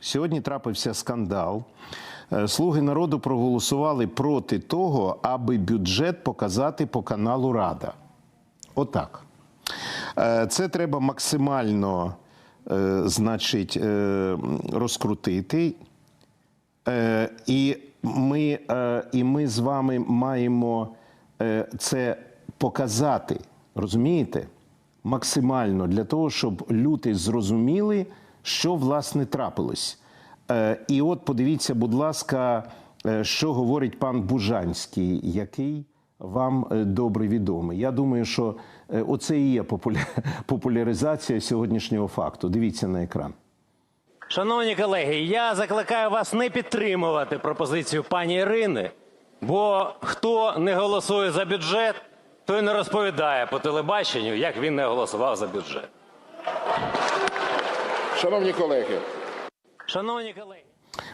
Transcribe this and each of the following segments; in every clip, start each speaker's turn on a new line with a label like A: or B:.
A: Сьогодні трапився скандал. Е, Слуги народу проголосували проти того, аби бюджет показати по каналу Рада. Отак. Е, Це треба максимально, е, значить, розкрутити. І ми, і ми з вами маємо це показати, розумієте? Максимально для того, щоб люди зрозуміли, що власне трапилось. Е, І от подивіться, будь ласка, е, що говорить пан Бужанський, який вам е, добре відомий. Я думаю, що оце і є популяризація сьогоднішнього факту. Дивіться на екран.
B: Шановні колеги, я закликаю вас не підтримувати пропозицію пані Ірини, бо хто не голосує за бюджет, той не розповідає по телебаченню, як він не голосував за бюджет.
C: Шановні колеги,
B: Шановні колеги.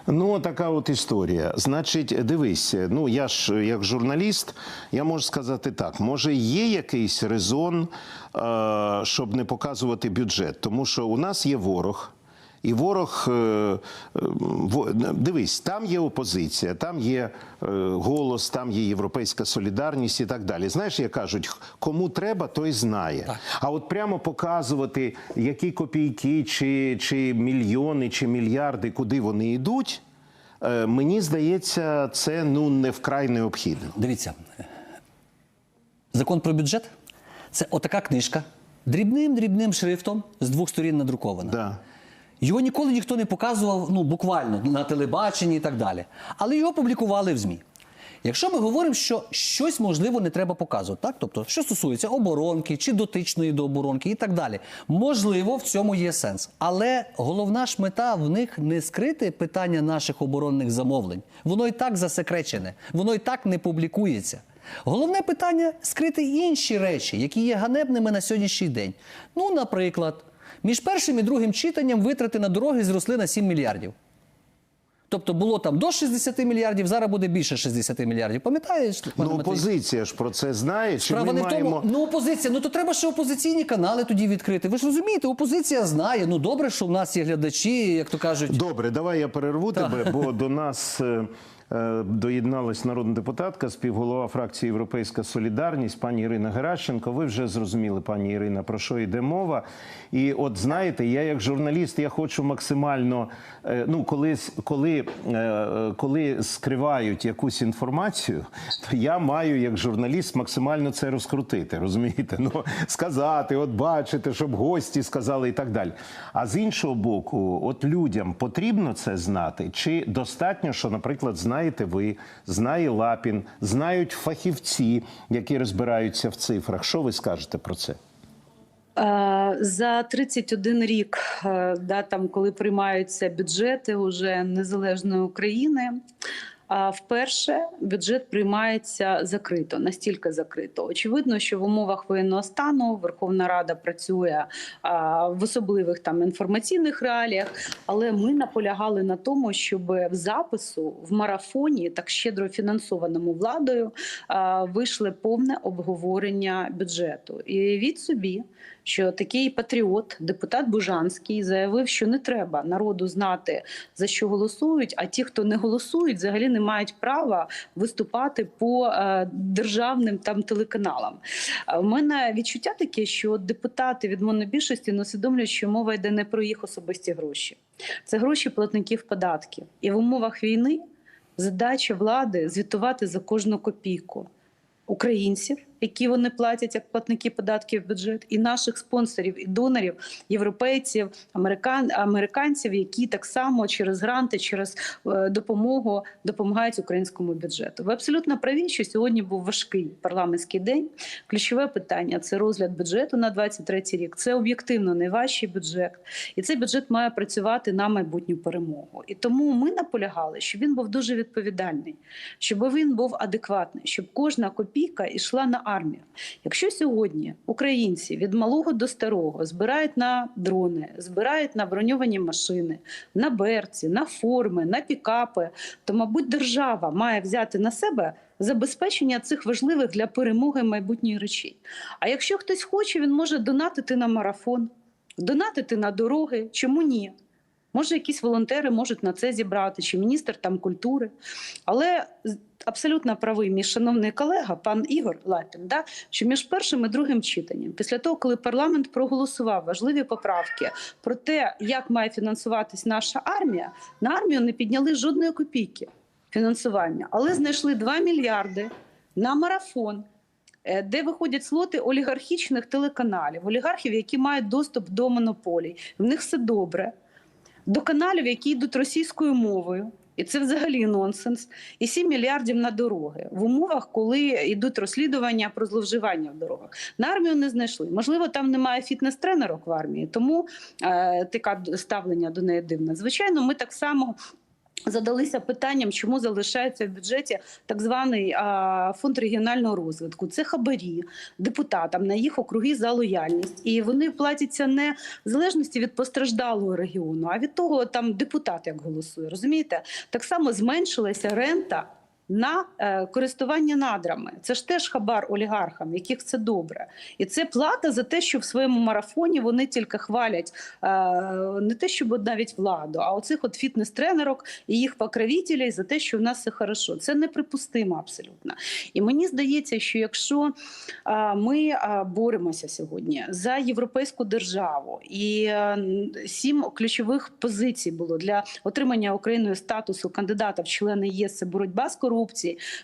A: Ну, така от історія. Значить, дивись, ну я ж як журналіст, я можу сказати так: може, є якийсь резон, е, щоб не показувати бюджет, тому що у нас є ворог. І ворог, е, е, дивись, там є опозиція, там є е, голос, там є європейська солідарність і так далі. Знаєш, як кажуть, кому треба, той знає. А от прямо показувати, які копійки, чи, чи мільйони, чи мільярди, куди вони йдуть, мені здається, це ну не вкрай необхідно.
D: Дивіться, закон про бюджет це отака книжка, дрібним дрібним шрифтом з двох сторін надрукована.
A: Да.
D: Його ніколи ніхто не показував, ну буквально на телебаченні і так далі. Але його публікували в ЗМІ. Якщо ми говоримо, що щось можливо не треба показувати, так тобто, що стосується оборонки чи дотичної до оборонки і так далі, можливо, в цьому є сенс. Але головна ж мета в них не скрити питання наших оборонних замовлень. Воно і так засекречене, воно і так не публікується. Головне питання скрити інші речі, які є ганебними на сьогоднішній день. Ну, наприклад, між першим і другим читанням витрати на дороги зросли на 7 мільярдів. Тобто було там до 60 мільярдів, зараз буде більше 60 мільярдів. Пам'ятаєш?
A: Ну, опозиція ж про це знає. Чи
D: Справа
A: ми
D: не в тому, ну опозиція, ну то треба ще опозиційні канали тоді відкрити. Ви ж розумієте, опозиція знає. Ну добре, що в нас є глядачі, як то кажуть.
A: Добре, давай я перерву тебе, бо до нас е, доєдналась народна депутатка, співголова фракції Європейська Солідарність, пані Ірина Геращенко. Ви вже зрозуміли, пані Ірина, про що йде мова. І от знаєте, я як журналіст, я хочу максимально, е, ну коли, коли, е, е, коли скривають якусь інформацію, то я маю як журналіст максимально це розкрутити. Розумієте? Ну сказати, от бачите, щоб гості сказали і так далі. А з іншого боку, от людям потрібно це знати, чи достатньо, що, наприклад, знаєте ви, знає Лапін, знають фахівці, які розбираються в цифрах. Що ви скажете про це?
E: Е, За 31 рік, е, да, там, коли приймаються бюджети уже незалежної України, вперше бюджет приймається закрито, настільки закрито. Очевидно, що в умовах воєнного стану Верховна Рада працює в особливих там інформаційних реаліях, але ми наполягали на тому, щоб в запису в марафоні, так щедро фінансованому владою, вийшло повне обговорення бюджету. І від собі, що такий патріот, депутат Бужанський, заявив, що не треба народу знати за що голосують. А ті, хто не голосують, взагалі не мають права виступати по е, державним там телеканалам. А в мене відчуття таке, що депутати від монобільшості не усвідомлюють, що мова йде не про їх особисті гроші, це гроші платників податків. І в умовах війни задача влади звітувати за кожну копійку українців, які вони платять як платники податків в бюджет, і наших спонсорів і донорів, європейців, американ, американців, які так само через гранти, через е, допомогу допомагають українському бюджету. Ви абсолютно праві, що сьогодні був важкий парламентський день. Ключове питання це розгляд бюджету на 23 рік. Це об'єктивно найважчий бюджет, і цей бюджет має працювати на майбутню перемогу. І тому ми наполягали, щоб він був дуже відповідальний, щоб він був адекватний, щоб кожна копійка йшла на армію. Якщо сьогодні українці від малого до старого збирають на дрони, збирають на броньовані машини, на берці, на форми, на пікапи, то, мабуть, держава має взяти на себе забезпечення цих важливих для перемоги майбутніх речей. А якщо хтось хоче, він може донатити на марафон, донатити на дороги. Чому ні? Може, якісь волонтери можуть на це зібрати, чи міністр там культури. Але абсолютно правий мій шановний колега, пан Ігор Лапін, да, що між першим і другим читанням, після того, коли парламент проголосував важливі поправки про те, як має фінансуватись наша армія, на армію не підняли жодної копійки фінансування, але знайшли 2 мільярди на марафон. е, Де виходять слоти олігархічних телеканалів, олігархів, які мають доступ до монополій, в них все добре, до каналів, які йдуть російською мовою, і це взагалі нонсенс. І 7 мільярдів на дороги в умовах, коли йдуть розслідування про зловживання в дорогах. На армію не знайшли. Можливо, там немає фітнес-тренерок в армії, тому е, така ставлення до неї дивне. Звичайно, ми так само. Задалися питанням, чому залишається в бюджеті так званий а, фонд регіонального розвитку. Це хабарі депутатам на їх округи за лояльність, і вони платяться не в залежності від постраждалого регіону, а від того, там депутат як голосує. Розумієте, так само зменшилася рента. На е, користування надрами це ж теж хабар олігархам, яких це добре, і це плата за те, що в своєму марафоні вони тільки хвалять е, не те, щоб навіть владу, а оцих от фітнес-тренерок і їх покровителей за те, що в нас все хорошо. Це неприпустимо абсолютно. І мені здається, що якщо е, ми боремося сьогодні за європейську державу, і сім ключових позицій було для отримання Україною статусу кандидата в члени ЄС, це боротьба з корупцією,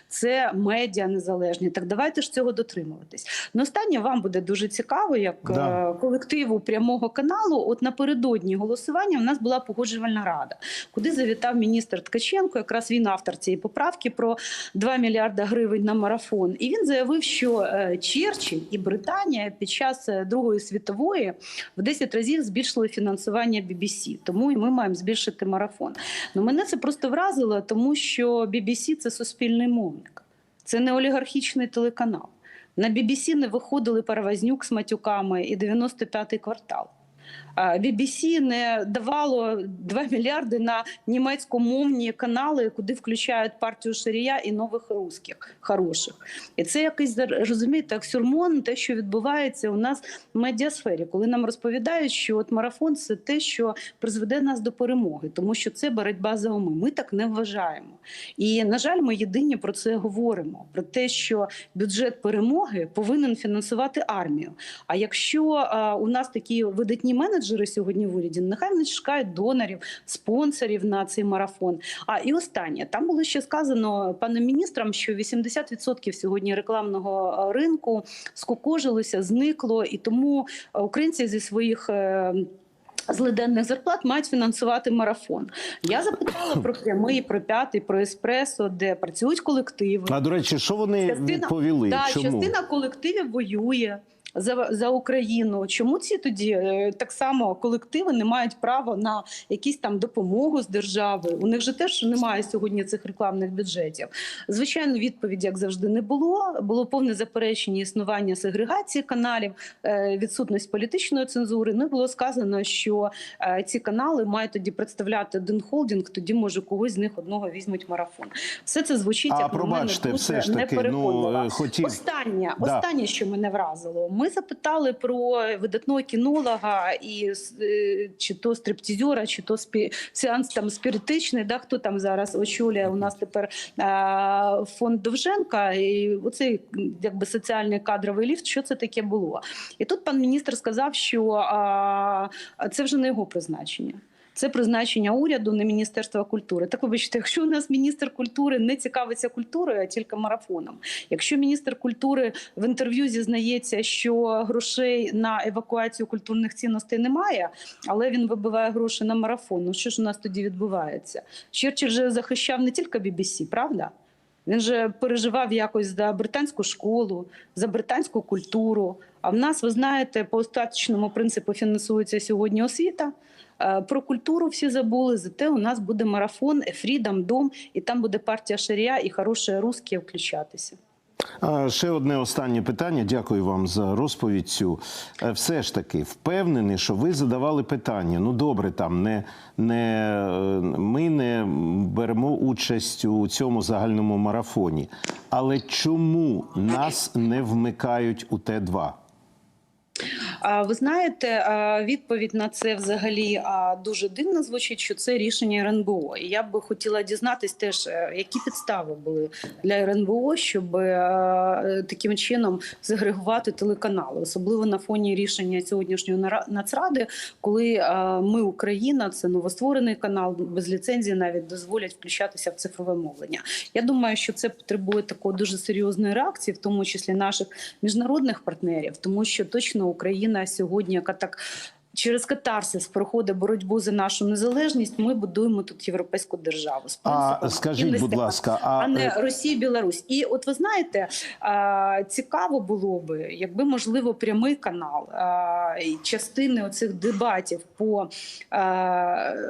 E: це медіа незалежні. Так давайте ж цього дотримуватись. Ну, останнє вам буде дуже цікаво, як
A: Да.
E: е, колективу прямого каналу. От напередодні голосування в нас була погоджувальна рада, куди завітав міністр Ткаченко. Якраз він автор цієї поправки про 2 мільярда гривень на марафон. І він заявив, що е, Черчилль і Британія під час е, Другої світової в 10 разів збільшили фінансування BBC. Тому і ми маємо збільшити марафон. Ну мене це просто вразило, тому що BBC – це суспільний мовник, це не олігархічний телеканал. На BBC не виходили Паравазнюк з матюками і 95-й квартал. BBC не давало 2 мільярди на німецькомовні канали, куди включають партію Шарія і нових русських хороших. І це якийсь розумієте, аксюрмон, те, що відбувається у нас в медіасфері, коли нам розповідають, що от марафон це те, що призведе нас до перемоги, тому що це боротьба за уми. Ми так не вважаємо. І на жаль, ми єдині про це говоримо: про те, що бюджет перемоги повинен фінансувати армію. А якщо а, у нас такі видатні менеджери сьогодні в уряді, нехай вони шукають донорів, спонсорів на цей марафон. А і останнє там було ще сказано паном міністром, що 80% сьогодні рекламного е, ринку скукожилося, зникло, і тому е, українці зі своїх. е, Злиденних зарплат мають фінансувати марафон. Я запитала про прямий, про п'ятий, про еспресо, де працюють колективи.
A: А до речі, що вони відповіли?
E: Да,
A: Чому?
E: частина колективів воює. За, за Україну, чому ці тоді е, так само колективи не мають права на якісь там допомогу з держави? У них же теж немає сьогодні цих рекламних бюджетів. Звичайно, відповіді, як завжди, не було. Було повне заперечення існування сегрегації каналів, е, відсутність політичної цензури. Ну було сказано, що е, ці канали мають тоді представляти один холдинг. Тоді може когось з них одного візьмуть марафон. Все це звучить
A: А,
E: як на мене
A: все ж таки, ну, е, хотів-
E: Останнє,
A: Да.
E: останнє, що мене вразило, ми запитали про видатного кінолога і е, чи то стриптизера, чи то спі... сеанс там спіритичний, да, хто там зараз очолює у нас тепер а, фонд Довженка, і оцей якби соціальний кадровий ліфт, що це таке було? І тут пан міністр сказав, що а, це вже не його призначення. Це призначення уряду, не Міністерства культури. Так вибачте, якщо у нас міністр культури не цікавиться культурою, а тільки марафоном. Якщо міністр культури в інтерв'ю зізнається, що грошей на евакуацію культурних цінностей немає, але він вибиває гроші на марафон. Ну що ж у нас тоді відбувається? Черчилль же захищав не тільки BBC, правда? Він же переживав якось за британську школу, за британську культуру. А в нас, ви знаєте, по остаточному принципу фінансується сьогодні освіта. Е, Про культуру всі забули. Зате у нас буде марафон, Фрідом, Дом, і там буде партія Шарія і хороше русське включатися.
A: Ще одне останнє питання. Дякую вам за розповідь цю. Е, Все ж таки, впевнений, що ви задавали питання. Ну добре, там не, не е, ми не беремо участь у цьому загальному марафоні. Але чому нас не вмикають у Т2?
E: А ви знаєте, відповідь на це взагалі дуже дивно звучить, що це рішення РНБО. І я би хотіла дізнатись теж, е, які підстави були для РНБО, щоб е, таким чином загрегувати телеканали, особливо на фоні рішення сьогоднішньої нацради, коли е, ми Україна, це новостворений канал без ліцензії, навіть дозволять включатися в цифрове мовлення. Я думаю, що це потребує такої дуже серйозної реакції, в тому числі наших міжнародних партнерів, тому що точно Україна сьогодні, яка так. Через катарсис проходить боротьбу за нашу незалежність. Ми будуємо тут європейську державу. з
A: А скажіть, будь ласка, а,
E: а не
A: е,
E: Росія, Білорусь. І от ви знаєте, цікаво було би, якби можливо прямий канал частини оцих дебатів по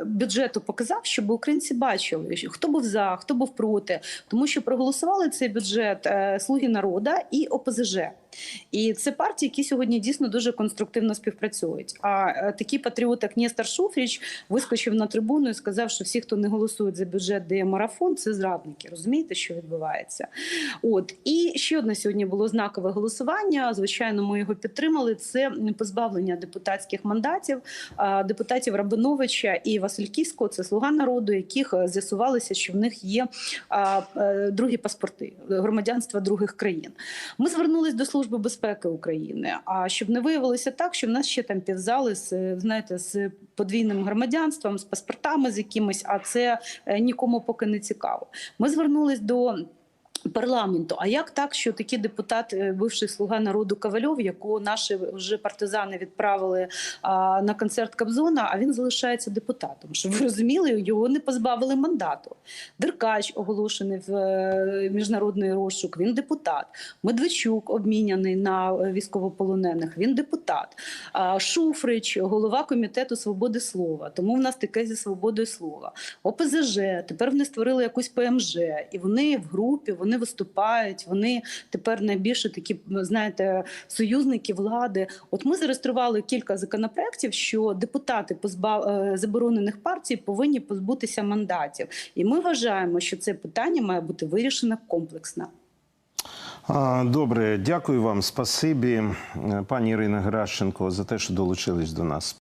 E: бюджету показав, щоб українці бачили, хто був за, хто був проти, тому що проголосували цей бюджет е, Слуги народу і ОПЗЖ. І це партії, які сьогодні дійсно дуже конструктивно співпрацюють. А е, такий патріот, як Нестор Шуфріч, вискочив на трибуну і сказав, що всі, хто не голосують за бюджет, де є марафон, це зрадники. Розумієте, що відбувається? От і ще одне сьогодні було знакове голосування. Звичайно, ми його підтримали. Це позбавлення депутатських мандатів депутатів Рабиновича і Васильківського. Це слуга народу, яких е, з'ясувалося, що в них є е, другі паспорти громадянства других країн. Ми звернулись до Служби безпеки України. А щоб не виявилося так, що в нас ще там півзали з знаєте з подвійним громадянством, з паспортами з якимись, а це е, нікому поки не цікаво. Ми звернулись до. Парламенту, а як так, що такий депутат, е, бивший слуга народу Ковальов, якого наші вже партизани відправили а, на концерт Кобзона, а він залишається депутатом? Щоб ви розуміли, його не позбавили мандату. Деркач оголошений в е, міжнародний розшук. Він депутат. Медведчук обміняний на е, військовополонених. Він депутат. А, Шуфрич, голова комітету свободи слова. Тому в нас таке зі свободою слова. ОПЗЖ. Тепер вони створили якусь ПМЖ, і вони в групі вони виступають. Вони тепер найбільше такі, знаєте, союзники влади. От ми зареєстрували кілька законопроєктів, що депутати позбав... е, заборонених партій повинні позбутися мандатів. І ми вважаємо, що це питання має бути вирішено комплексно.
A: Добре, дякую вам. Спасибі, е, пані Ірина Геращенко, за те, що долучились до нас.